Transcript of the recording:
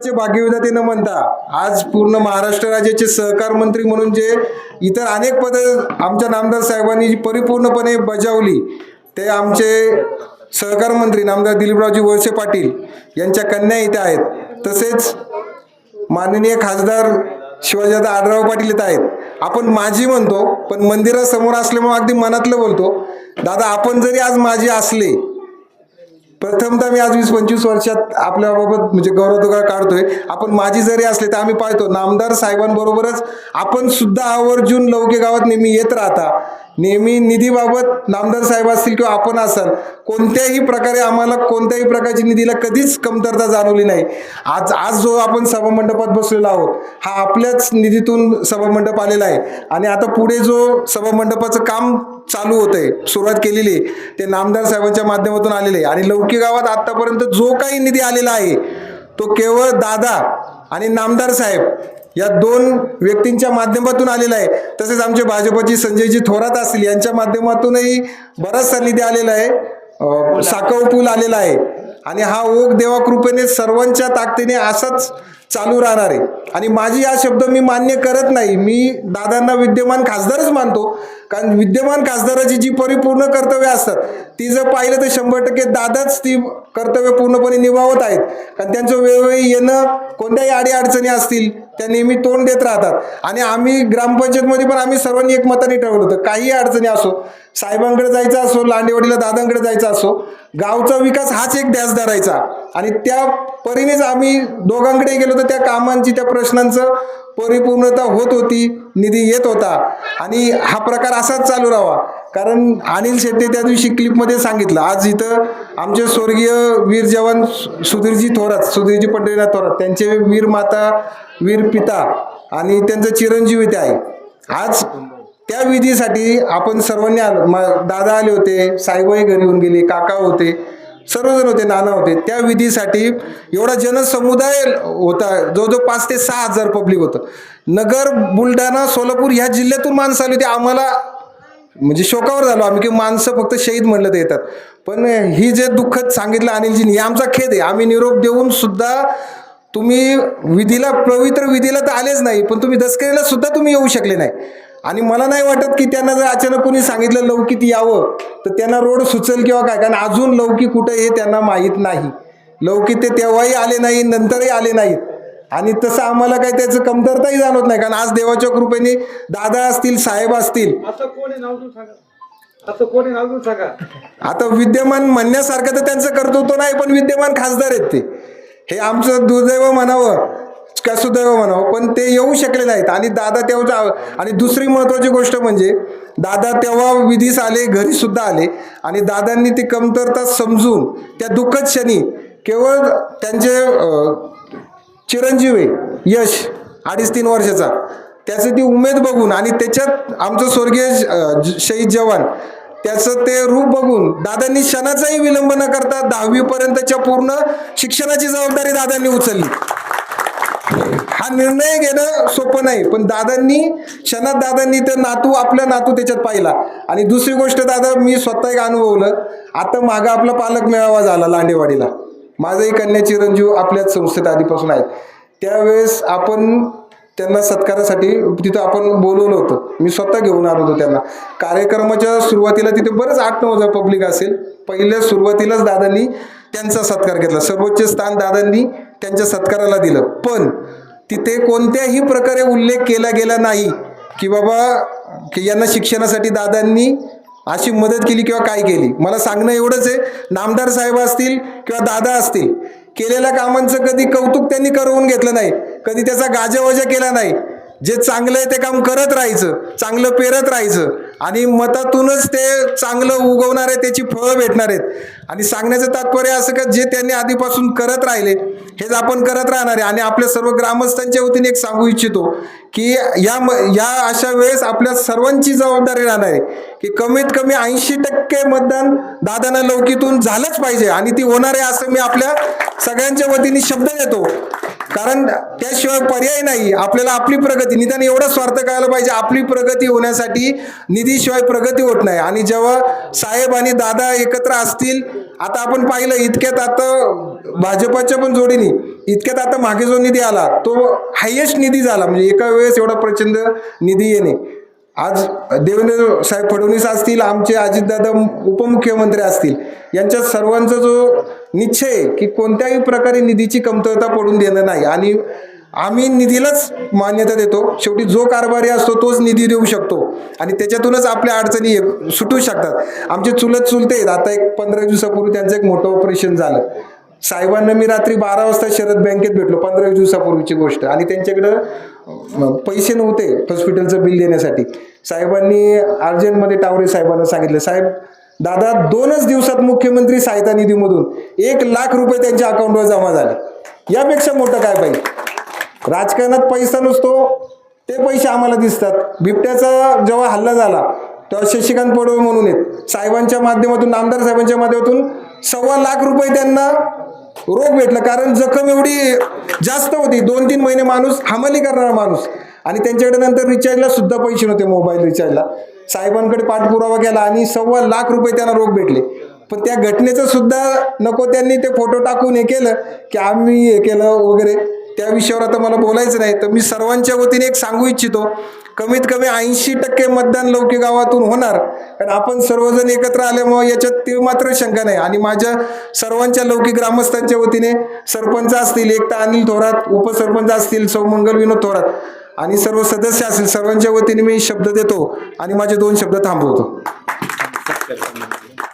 चे भाग्यविधाते न म्हणता आज पूर्ण महाराष्ट्र राज्याचे सहकार मंत्री म्हणून जे इतर अनेक पद आमच्या नामदार साहेबांनी जी परिपूर्णपणे बजावली ते आमचे सहकार मंत्री नामदार दिलीपरावजी वळसे पाटील यांच्या कन्या इथे आहेत. तसेच माननीय खासदार शिवाजीदादा आढराव पाटील इथं आहेत. आपण माझी म्हणतो पण मंदिरासमोर असल्यामुळे अगदी मनातलं बोलतो दादा आपण जरी आज माझी असले प्रथमतः मी आज वीस पंचवीस वर्षात आपल्याबाबत म्हणजे गौरवतुकार काढतोय. आपण माझी जरी असले तर आम्ही पाहतो नामदार साहेबांबरोबरच आपण सुद्धा आवर्जून लौकी गावात नेहमी येत राहता. नेहमी निधीबाबत नामदार साहेब असतील किंवा आपण असाल कोणत्याही प्रकारे आम्हाला कोणत्याही प्रकारची निधीला कधीच कमतरता जाणवली नाही. आज आज जो आपण सभामंडपात बसलेलो आहोत हा आपल्याच निधीतून सभामंडप आलेला आहे. आणि आता पुढे जो सभामंडपाचं काम चालू होतंय सुरुवात केलेली ते नामदार साहेबांच्या माध्यमातून आलेले आहे. आणि लौकी गावात आतापर्यंत जो काही निधी आलेला आहे तो केवळ दादा आणि नामदार साहेब या दोन व्यक्तींच्या माध्यमातून आलेला आहे. तसेच आमचे भाजपची संजयजी थोरात असतील यांच्या माध्यमातूनही बराचसा निधी आलेला आहे. अं, साकव पूल आलेला आहे. आणि हा ओघ देवा कृपेने सर्वांच्या ताकदीने असाच चालू राहणार आहे. आणि माझी हा शब्द मी मान्य करत नाही. मी दादांना विद्यमान खासदारच मानतो. कारण विद्यमान खासदाराची जी परिपूर्ण कर्तव्य असतात ती जर पाहिलं तर शंभर टक्के दादाच ती कर्तव्य पूर्णपणे निभावत आहेत. कारण त्यांचं वेळोवेळी येणं कोणत्याही अडीअडचणी असतील त्या नेहमी तोंड देत राहतात. आणि आम्ही ग्रामपंचायतमध्ये पण आम्ही सर्वांनी एकमताने ठरवलं होतं. काही अडचणी असो साहेबांकडे जायचं असो लांडेवाडीला दादांकडे जायचं असो गावचा विकास हाच एक ध्यास धरायचा आणि त्या परीनेच आम्ही दोघांकडे गेलो तर त्या कामांची त्या प्रश्नांचं परिपूर्णता होत होती निधी येत होता. आणि हा प्रकार असाच चालू राहावा. कारण अनिल शेट्टी त्या दिवशी क्लिपमध्ये सांगितलं आज इथं आमचे स्वर्गीय वीर जवान सु- सुधीरजी थोरात सुधीरजी पंढरीनाथ थोरात त्यांचे वीर माता वीर पिता आणि त्यांचं चिरंजीवी ते आहे आज त्या विधीसाठी आपण सर्वांनी आलो म- दादा आले होते साईबाई घरी येऊन गेले काका होते सर्वजण होते नाना होते. त्या विधीसाठी एवढा जनसमुदाय होता जवळजवळ पाच ते सहा हजार पब्लिक होतं. नगर बुलढाणा सोलापूर ह्या जिल्ह्यातून माणसं आली होती. आम्हाला म्हणजे शोकावर झालो आम्ही की माणसं फक्त शहीद म्हणलं तर येतात. पण ही जे दुःखद सांगितलं अनिलजीने हे आमचा खेद आहे. आम्ही निरोप देऊन सुद्धा तुम्ही विधीला पवित्र विधीला तर आलेच नाही पण तुम्ही दसकरीला सुद्धा तुम्ही येऊ शकले नाही. आणि मला नाही वाटत की त्यांना जर अचानक कोणी सांगितलं लौकित यावं तर त्यांना रोड सुचेल किंवा काय? कारण अजून लौकी कुठे हे त्यांना माहीत नाही. लौकिक ते तेव्हाही आले नाही नंतरही आले नाहीत. आणि तसं आम्हाला काही त्याचं कमतरताही जाणवत नाही. कारण आज देवाच्या कृपेने दादा असतील साहेब असतील. आता विद्यमान म्हणण्यासारखं तर त्यांचं कर्तृत्व नाही पण विद्यमान खासदार आहेत ते. हे आमचं दुर्दैव म्हणावं. का सुदैव म्हणावं? पण ते येऊ शकले नाहीत. आणि दादा तेव्हा आणि दुसरी महत्वाची गोष्ट म्हणजे दादा तेव्हा विधीस आले घरी सुद्धा आले. आणि दादांनी ती कमतरता समजून त्या दुःखद क्षणी केवळ त्यांचे चिरंजीवी यश अडीच तीन वर्षाचा त्याचं ती उमेद बघून आणि त्याच्यात आमचं स्वर्गीय शहीद जवान त्याचं ते रूप बघून दादांनी क्षणाचाही विलंब न करता दहावीपर्यंतच्या पूर्ण शिक्षणाची जबाबदारी दादांनी उचलली. निर्णय घेणं सोपं नाही. पण दादांनी क्षणात दादांनी ते नातू आपला नातू त्याच्यात पाहिला. आणि दुसरी गोष्ट दादा मी स्वतः एक अनुभवलं. आता मागं आपला पालक मेळावा झाला लांडेवाडीला. माझंही कन्या चिरंजीव आपल्याच संस्थेत आधीपासून आहेत. त्यावेळेस आपण त्यांना सत्कारासाठी तिथं आपण बोलवलं होतं. मी स्वतः घेऊन आलो होतो त्यांना. कार्यक्रमाच्या सुरुवातीला तिथे बरंच आठ नऊ हजार पब्लिक असेल. पहिल्या सुरुवातीलाच दादांनी त्यांचा सत्कार घेतला. सर्वोच्च स्थान दादांनी त्यांच्या सत्काराला दिलं. पण तिथे कोणत्याही प्रकारे उल्लेख केला गेला नाही की बाबा की यांना शिक्षणासाठी दादांनी अशी मदत केली किंवा काय केली. मला सांगणं एवढंच आहे नामदार साहेब असतील किंवा दादा असतील केलेल्या कामांचं कधी कौतुक त्यांनी करवून घेतलं नाही कधी त्याचा गाजावाजा केला नाही. जे चांगलं आहे ते काम करत राहायचं चांगलं पेरत राहायचं. आणि मतातूनच ते चांगलं उगवणार आहे त्याची फळं भेटणार आहेत. आणि सांगण्याचं तात्पर्य असं का जे त्यांनी आधीपासून करत राहिले हेच आपण करत राहणार आहे. आणि आपल्या सर्व ग्रामस्थांच्या वतीने एक सांगू इच्छितो की या म- या अशा वेळेस आपल्या सर्वांची जबाबदारी राहणार आहे की कमीत कमी ऐंशी टक्के मतदान दादांना लौकीतून झालंच पाहिजे. आणि ती होणार आहे असं मी आपल्या सगळ्यांच्या वतीने शब्द देतो. कारण त्याशिवाय पर्याय नाही. आपल्याला आपली प्रगती निदान एवढा स्वार्थ करायला पाहिजे आपली प्रगती होण्यासाठी निधीशिवाय प्रगती होत नाही. आणि जेव्हा साहेब आणि दादा एकत्र असतील आता आपण पाहिलं इतक्यात आता भाजपाच्या पण जोडीने इतक्यात आता मागे जो निधी आला तो हायेस्ट निधी झाला. म्हणजे एका वेळेस एवढा प्रचंड निधी येणे. आज देवेंद्र साहेब फडणवीस असतील आमचे अजितदादा उपमुख्यमंत्री असतील यांच्या सर्वांचा जो निश्चय की कोणत्याही प्रकारे निधीची कमतरता पडून देणं नाही. आणि आम्ही निधीलाच मान्यता देतो. शेवटी जो कारभारी असतो तोच निधी देऊ शकतो. आणि त्याच्यातूनच आपल्या अडचणी सुटू शकतात. आमचे चुलत चुलते आहेत. आता एक पंधरा दिवसापूर्वी त्यांचं एक मोठं ऑपरेशन झालं. साहेबांना मी रात्री बारा वाजता शरद बँकेत भेटलो पंधरा दिवसापूर्वीची गोष्ट. आणि त्यांच्याकडं पैसे नव्हते हॉस्पिटलचं बिल देण्यासाठी. साहेबांनी अर्जंटमध्ये टावरे साहेबांना सांगितलं साहेब दादा दोनच दिवसात मुख्यमंत्री सहायता निधीमधून एक लाख रुपये त्यांच्या अकाउंटवर जमा झाले. यापेक्षा मोठं काय पाहिजे? राजकारणात पैसा नसतो ते पैसे आम्हाला दिसतात. बिबट्याचा जेव्हा हल्ला झाला तेव्हा शशिकांत पडवे म्हणून येत साहेबांच्या माध्यमातून नामदार साहेबांच्या माध्यमातून सव्वा लाख रुपये त्यांना रोग भेटला. कारण जखम एवढी जास्त होती. दोन तीन महिने माणूस हमाली करणारा माणूस. आणि त्यांच्याकडे नंतर रिचार्जला सुद्धा पैसे नव्हते मोबाईल रिचार्जला साहेबांकडे पाठपुरावा केला आणि सव्वा लाख रुपये त्यांना रोख भेटले. पण त्या घटनेचं सुद्धा नको त्यांनी ते फोटो टाकून हे केलं की आम्ही हे केलं वगैरे. त्या विषयावर आता मला बोलायचं नाही. तर मी सर्वांच्या वतीने एक सांगू इच्छितो कमीत कमी ऐंशी टक्के मतदान लौकी गावातून होणार. कारण आपण सर्वजण एकत्र आल्यामुळे याच्यात ती मात्र शंका नाही. आणि माझ्या सर्वांच्या लौकिक ग्रामस्थांच्या वतीने सरपंच असतील एकता अनिल थोरात उपसरपंच असतील सौ मंगल विनोद थोरात आणि सर्व सदस्य असतील सर्वांच्या वतीने मी शब्द देतो आणि माझे दोन शब्द थांबवतो.